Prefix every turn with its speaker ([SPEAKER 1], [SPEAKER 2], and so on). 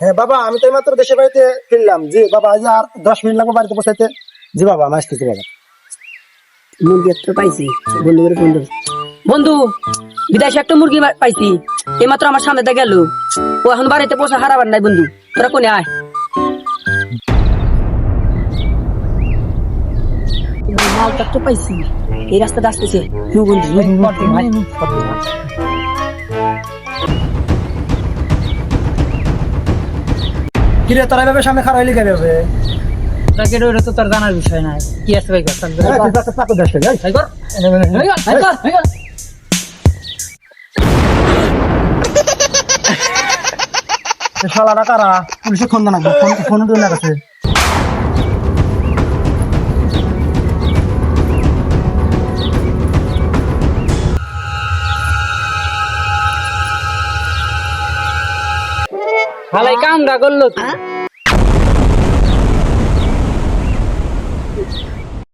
[SPEAKER 1] হ্যাঁ বাবা, আমি তো মাত্র দেশের বাড়িতে ফিরলাম। জি, বাবা আজ আর দশ মিনিট লাগবে বাড়িতে পৌঁছাইতে জি, বাবা, আমি আসতেছি, বাবা।
[SPEAKER 2] মুরগি একটা পাইছি। বন্ধু করে বন্ধু, বিদেশে একটা মুরগি পাইছি। এইমাত্র আমার সামনে গেল। ও এখন বাড়িতে পোষা হারাবার নাই, বন্ধু। তোরা কোনে আয়? মালটা তো পাইছি। এই রাস্তাটা আসতেছে।
[SPEAKER 1] কিরে তোরা এভাবে সামনে খারাপ হইলে কেবে হবে
[SPEAKER 3] তাকে ওটা তো তোর জানার বিষয় না কি আছে ভাই কর
[SPEAKER 1] চাকু দেশ
[SPEAKER 3] ভাই কর ভাই কর ভাই কর
[SPEAKER 1] শালারা কারা? পুলিশে ফোন না ফোন ফোন দিয়ে না
[SPEAKER 3] ভালাই কামটা করল তো